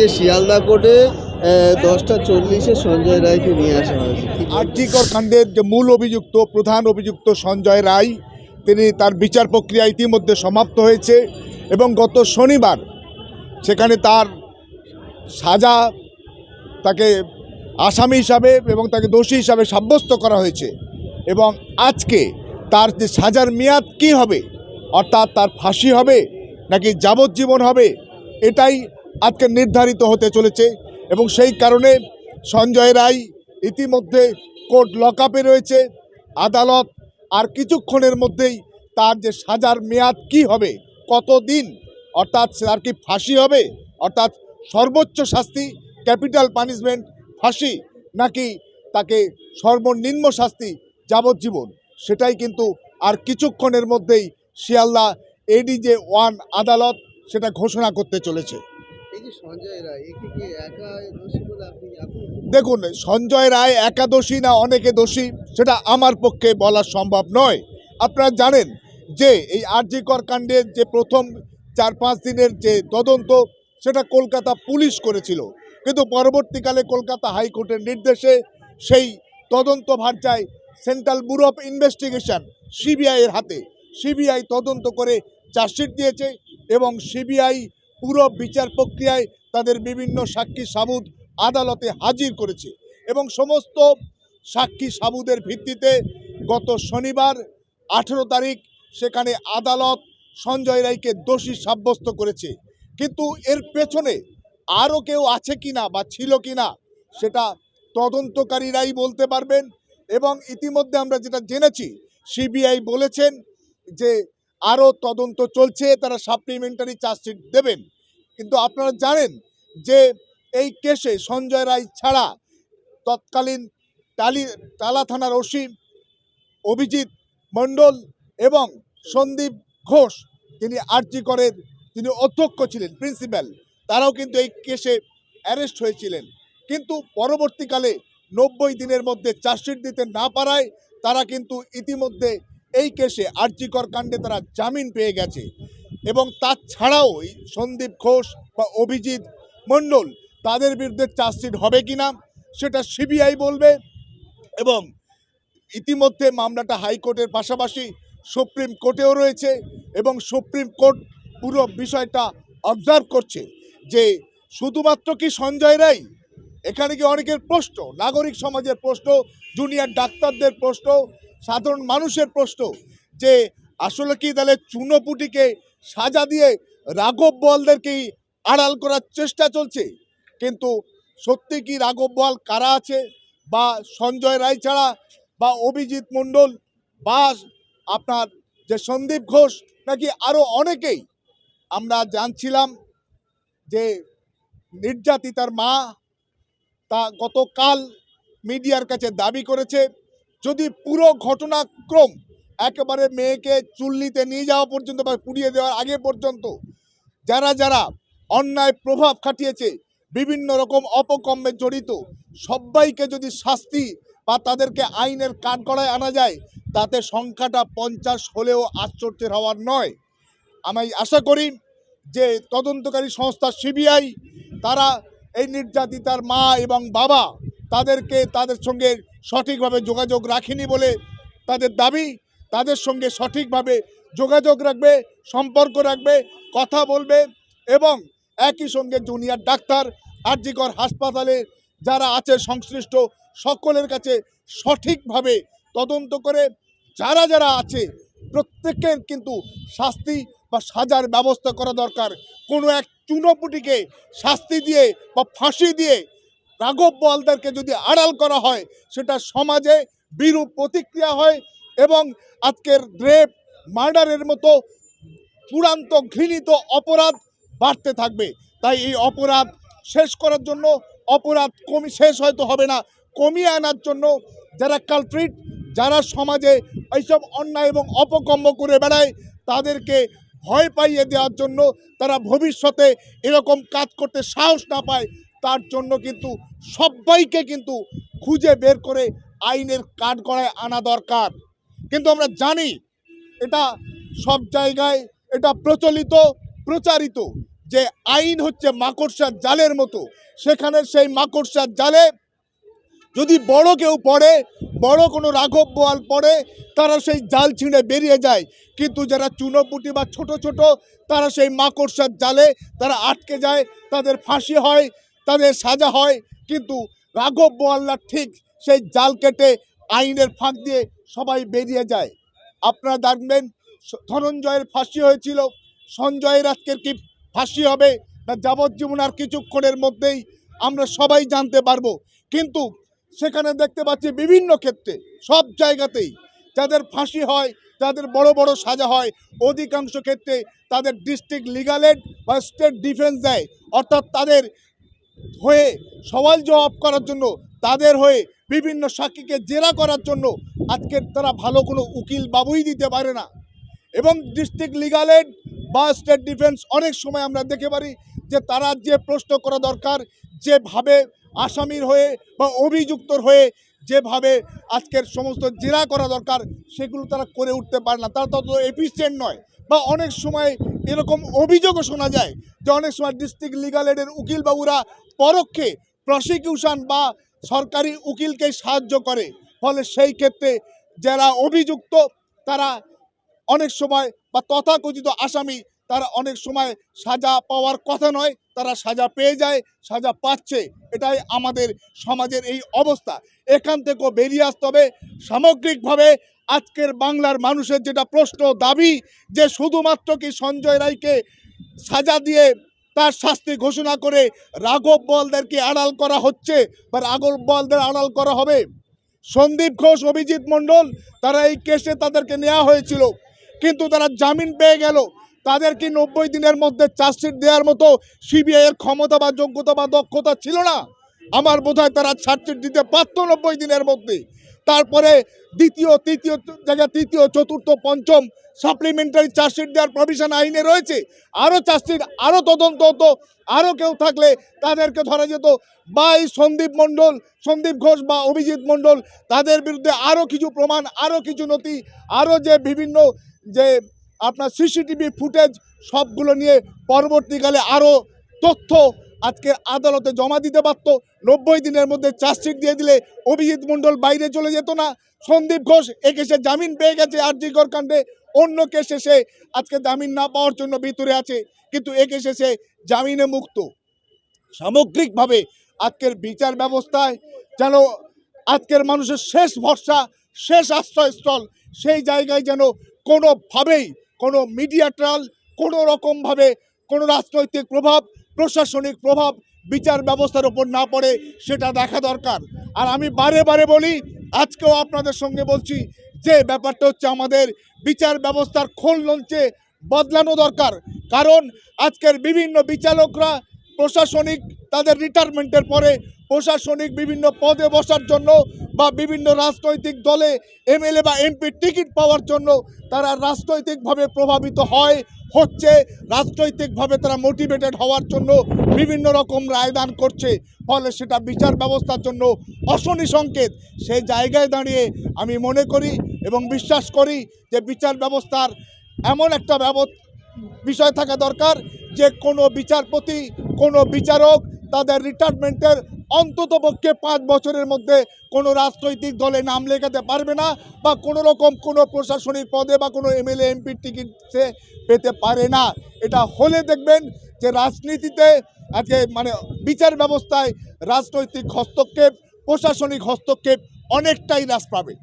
যে শিয়ালদা কোর্টে দশটা চল্লিশে সঞ্জয় রায়কে নিয়ে আসা হয়েছে বলবেন? কাণ্ডের যে মূল অভিযুক্ত, প্রধান অভিযুক্ত সঞ্জয় রায়, তিনি তার বিচার প্রক্রিয়া ইতিমধ্যে সমাপ্ত হয়েছে এবং গত শনিবার সেখানে তার সাজা তাকে আসামি হিসাবে এবং তাকে দোষী হিসাবে সাব্যস্ত করা হয়েছে এবং আজকে তার যে সাজার মেয়াদ কি হবে, অর্থাৎ তার ফাঁসি হবে নাকি যাবজ্জীবন হবে, এটাই আজকে নির্ধারিত হতে চলেছে এবং সেই কারণে সঞ্জয় রায় ইতিমধ্যে কোর্ট লকআপে রয়েছে। আদালত আর কিছুক্ষণের মধ্যেই তার যে সাজার মেয়াদ কি হবে, কতদিন, অর্থাৎ তার কি ফাঁসি হবে, অর্থাৎ সর্বোচ্চ শাস্তি, ক্যাপিটাল পানিশমেন্ট, ফাঁসি, নাকি তাকে সর্বনিম্ন শাস্তি যাবজ্জীবন, সেটাই কিন্তু আর কিছুক্ষণের মধ্যেই শিয়ালদা এডিজে ওয়ান আদালত সেটা ঘোষণা করতে চলেছে। দেখুন, সঞ্জয় রায় একাদশী না অনেকে দোষী, সেটা আমার পক্ষে বলা সম্ভব নয়। আপনারা জানেন যে এই আরজিকর কাণ্ডের যে প্রথম চার পাঁচ দিনের যে তদন্ত, সেটা কলকাতা পুলিশ করেছিল। কিন্তু পরবর্তীকালে কলকাতা হাইকোর্টের নির্দেশে সেই তদন্ত ভার যায় সেন্ট্রাল ব্যুরো অফ ইনভেস্টিগেশন, সিবিআইয়ের হাতে। সিবিআই তদন্ত করে চার্জশিট দিয়েছে এবং সিবিআই পুরো বিচার প্রক্রিয়ায় তাদের বিভিন্ন সাক্ষী সাবুদ আদালতে হাজির করেছে এবং সমস্ত সাক্ষী সাবুদের ভিত্তিতে গত শনিবার আঠেরো তারিখ সেখানে আদালত সঞ্জয় রায়কে দোষী সাব্যস্ত করেছে। কিন্তু এর পেছনে আরও কেউ আছে কি না বা ছিল কি না সেটা তদন্তকারীরাই বলতে পারবেন এবং ইতিমধ্যে আমরা যেটা জেনেছি, সিবিআই বলেছেন যে আরও তদন্ত চলছে, তারা সাপ্লিমেন্টারি চার্জশিট দেবেন। কিন্তু আপনারা জানেন যে এই কেসে সঞ্জয় রায় ছাড়া তৎকালীন টালি, টালা থানার ওসি অভিজিৎ মণ্ডল এবং সন্দীপ ঘোষ, তিনি আরজি করের, তিনি অধ্যক্ষ ছিলেন প্রিন্সিপাল তারাও কিন্তু এই কেসে অ্যারেস্ট হয়েছিলেন। কিন্তু পরবর্তীকালে নব্বই দিনের মধ্যে চার্জশিট দিতে না পারায় তারা কিন্তু ইতিমধ্যে এই কেসে আর্যিকর কাণ্ডে তারা জামিন পেয়ে গেছে এবং তাছাড়াও এই সন্দীপ ঘোষ বা অভিজিৎ মণ্ডল তাদের বিরুদ্ধে চার্জশিট হবে কি না সেটা সিবিআই বলবে এবং ইতিমধ্যে মামলাটা হাইকোর্টের পাশাপাশি সুপ্রিম কোর্টেও রয়েছে এবং সুপ্রিম কোর্ট পুরো বিষয়টা অবজার্ভ করছে যে শুধুমাত্র কি সঞ্জয় রায় এখানে কি অনেকের প্রশ্ন, নাগরিক সমাজের প্রশ্ন জুনিয়র ডাক্তারদের প্রশ্ন সাধারণ মানুষের প্রশ্ন যে আসলে কি তাহলে চুনোপুটিকে সাজা দিয়ে রাঘব বলদেরকেই আড়াল করার চেষ্টা চলছে? কিন্তু সত্যি কি রাঘব বল কারা আছে? বা সঞ্জয় রায় ছাড়া বা অভিজিৎ মণ্ডল বা আপনার যে সন্দীপ ঘোষ নাকি আরও অনেকেই? আমরা জানছিলাম যে নির্যাতিতার মা তা গতকাল মিডিয়ার কাছে দাবি করেছে। যদি পুরো ঘটনাক্রম একেবারে মেয়েকে চুল্লিতে নিয়ে যাওয়া পর্যন্ত বা পুড়িয়ে দেওয়ার আগে পর্যন্ত যারা যারা অন্যায় প্রভাব খাটিয়েছে, বিভিন্ন রকম অপকর্মে জড়িত, সবাইকে যদি শাস্তি বা তাদেরকে আইনের কাঠগড়ায় আনা যায়, তাতে সংখ্যাটা পঞ্চাশ হলেও আশ্চর্যের হওয়ার নয়। আমি আশা করি যে তদন্তকারী সংস্থা সিবিআই, তারা এই নির্যাতিতার মা এবং বাবা তাদেরকে তাদের সঙ্গে সঠিকভাবে যোগাযোগ রাখেনি বলে তাদের দাবি, তাদের সঙ্গে সঠিকভাবে যোগাযোগ রাখবে, সম্পর্ক রাখবে, কথা বলবে এবং একই সঙ্গে জুনিয়র ডাক্তার, আরজিকর হাসপাতালে যারা আছে সংশ্লিষ্ট সকলের কাছে সঠিকভাবে তদন্ত করে যারা যারা আছে প্রত্যেকের কিন্তু শাস্তি বা সাজার ব্যবস্থা করা দরকার। কোনো এক চুনোপুটিকে শাস্তি দিয়ে বা ফাঁসি দিয়ে রাঘব বলদেরকে যদি আড়াল করা হয়, সেটা সমাজে বিরূপ প্রতিক্রিয়া হয় এবং আজকের রেপ, মার্ডারের মতো চূড়ান্ত ঘৃণিত অপরাধ বাড়তে থাকবে। তাই এই অপরাধ শেষ করার জন্য, অপরাধ কমি শেষ হয়তো হবে না, কমিয়ে আনার জন্য যারা কালপ্রিট, যারা সমাজে এইসব অন্যায় এবং অপকর্ম করে বেড়ায়, তাদেরকে ভয় পাইয়ে দেওয়ার জন্য তারা ভবিষ্যতে এরকম কাজ করতে সাহস না পায়। তার জন্য কিন্তু সবাইকে কিন্তু খুঁজে বের করে আইনের কাঠ কাঠগড়ায় আনা দরকার। কিন্তু আমরা জানি এটা সব জায়গায় এটা প্রচলিত, প্রচারিত যে আইন হচ্ছে মাকড়সার জালের মতো। সেখানে সেই মাকড়সার জালে যদি বড় কেউ পড়ে, বড় কোনো রাঘব বোয়াল পড়ে, তারা সেই জাল ছিঁড়ে বেরিয়ে যায়। কিন্তু যারা চুনোপুটি বা ছোট ছোট, তারা সেই মাকড়সার জালে তারা আটকে যায়, তাদের ফাঁসি হয়, তাদের সাজা হয় কিন্তু রাঘব বোয়াল্লা ঠিক সেই জাল কেটে আইনের ফাঁক দিয়ে সবাই বেরিয়ে যায়। আপনারা দেখবেন ধনঞ্জয়ের ফাঁসি হয়েছিল। সঞ্জয়ের আজকের কি ফাঁসি হবে না যাবজ্জীবন আর কিছুক্ষণের মধ্যেই আমরা সবাই জানতে পারব। কিন্তু সেখানে দেখতে পাচ্ছি বিভিন্ন ক্ষেত্রে, সব জায়গাতেই যাদের ফাঁসি হয়, যাদের বড় বড় সাজা হয়, অধিকাংশ ক্ষেত্রে তাদের ডিস্ট্রিক্ট লিগাল এড বা স্টেট ডিফেন্স দেয়। অর্থাৎ তাদের হয়ে সওয়াল জবাব করার জন্য, তাদের হয়ে বিভিন্ন সাক্ষীকে জেরা করার জন্য আজকে তারা ভালো কোনো উকিল বাবুই দিতে পারে না। এবং ডিস্ট্রিক্ট লিগাল এড বা স্টেট ডিফেন্স অনেক সময় আমরা দেখে পারি যে তারা যে প্রশ্ন করা দরকার, যেভাবে আসামির হয়ে বা অভিযুক্তর হয়ে যেভাবে আজকের সমস্ত জেরা করা দরকার, সেগুলো তারা করে উঠতে পারে না। তারা তত এফিসিয়েন্ট নয়। বা অনেক সময় এরকম অভিযোগও শোনা যায় যে অনেক সময় ডিস্ট্রিক্ট লিগাল এডের উকিলবাবুরা পরোক্ষে প্রসিকিউশন বা সরকারি উকিলকে সাহায্য করে। ফলে সেই ক্ষেত্রে যারা অভিযুক্ত, তারা অনেক সময় বা তথাকথিত আসামি তারা অনেক সময় সাজা পাওয়ার কথা নয়, তারা সাজা পেয়ে যায়, সাজা পাচ্ছে। এটাই আমাদের সমাজের এই অবস্থা। এখান থেকেও বেরিয়ে আসতে হবে। সামগ্রিকভাবে আজকের বাংলার মানুষের যেটা প্রশ্ন দাবি, যে শুধুমাত্র কি সঞ্জয় রায়কে সাজা দিয়ে তার শাস্তি ঘোষণা করে রাঘব বলদেরকে আড়াল করা হচ্ছে বা রাঘব বলদের আড়াল করা হবে? সন্দীপ ঘোষ, অভিজিৎ মণ্ডল, তারা এই কেসে তাদেরকে নেওয়া হয়েছিল। কিন্তু তারা জামিন পেয়ে গেল। তাদের কি নব্বই দিনের মধ্যে চার্জশিট দেওয়ার মতো সিবিআই এর ক্ষমতা বা যোগ্যতা বা দক্ষতা ছিল না। আমার বোধহয় তারা চার্জশিট দিতে পারত নব্বই দিনের মধ্যে। তারপরে দ্বিতীয়, তৃতীয় জায়গায় তৃতীয়, চতুর্থ, পঞ্চম সাপ্লিমেন্টারি চার্জশিট দেওয়ার প্রভিশন আইনে রয়েছে। আরও চার্জশিট, আরও তদন্ত হতো, আরও কেউ থাকলে তাদেরকে ধরা যেত। বা এই সন্দীপ মণ্ডল, সন্দীপ ঘোষ বা অভিজিৎ মণ্ডল, তাদের বিরুদ্ধে আরও কিছু প্রমাণ, আরও কিছু নথি, আরও যে বিভিন্ন যে আপনার সিসিটিভি ফুটেজ সবগুলো নিয়ে পরবর্তীকালে আরও তথ্য আজকে আদালতে জমা দিতে পারত। নব্বই দিনের মধ্যে চার্জশিট দিয়ে দিলে অভিজিৎ মণ্ডল বাইরে চলে যেত না। সন্দীপ ঘোষ এ কেসে জামিন পেয়ে গেছে আর আরজিকর কাণ্ডে অন্য কেসে সে আজকে জামিন না পাওয়ার জন্য ভিতরে আছে, কিন্তু এ কেসে সে জামিনে মুক্ত। সামগ্রিকভাবে আজকের বিচার ব্যবস্থায় যেন আজকের মানুষের শেষ ভরসা, শেষ আশ্রয়স্থল, সেই জায়গায় যেন কোনোভাবেই কোনো মিডিয়া ট্রাল, কোনো রকমভাবে কোনো রাজনৈতিক প্রভাব, প্রশাসনিক প্রভাব, বিচার ব্যবস্থার ওপর না পড়ে সেটা দেখা দরকার। আর আমি বারে বারে বলি, আজকেও আপনাদের সঙ্গে বলছি যে ব্যাপারটা হচ্ছে আমাদের বিচার ব্যবস্থার খোল লঞ্চে বদলানো দরকার। কারণ আজকের বিভিন্ন বিচারকরা প্রশাসনিক তাদের রিটায়ারমেন্টের পরে প্রশাসনিক বিভিন্ন পদে বসার জন্য বা বিভিন্ন রাজনৈতিক দলে এমএলএ বা এমপির টিকিট পাওয়ার জন্য তারা রাজনৈতিকভাবে প্রভাবিত হয়, হচ্ছে। রাজনৈতিকভাবে তারা মোটিভেটেড হওয়ার জন্য বিভিন্ন রকম রায়দান করছে। ফলে সেটা বিচার ব্যবস্থার জন্য অশনি সংকেত। সেই জায়গায় দাঁড়িয়ে আমি মনে করি এবং বিশ্বাস করি যে বিচার ব্যবস্থার এমন একটা বিষয় থাকা দরকার। যে কোনো বিচারপতি, কোনো বিচারক তাদের রিটায়ারমেন্টের অন্তত পক্ষে পাঁচ বছরের মধ্যে কোনো রাজনৈতিক দলে নাম লেখাতে পারবে না বা কোনো রকম কোনো প্রশাসনিক পদে বা কোনো এমএলএ এমপির টিকিট সে পেতে পারে না। এটা হলে দেখবেন যে রাজনীতিতে আজকে মানে বিচার ব্যবস্থায় রাজনৈতিক হস্তক্ষেপ, প্রশাসনিক হস্তক্ষেপ অনেকটাই হ্রাস পাবে।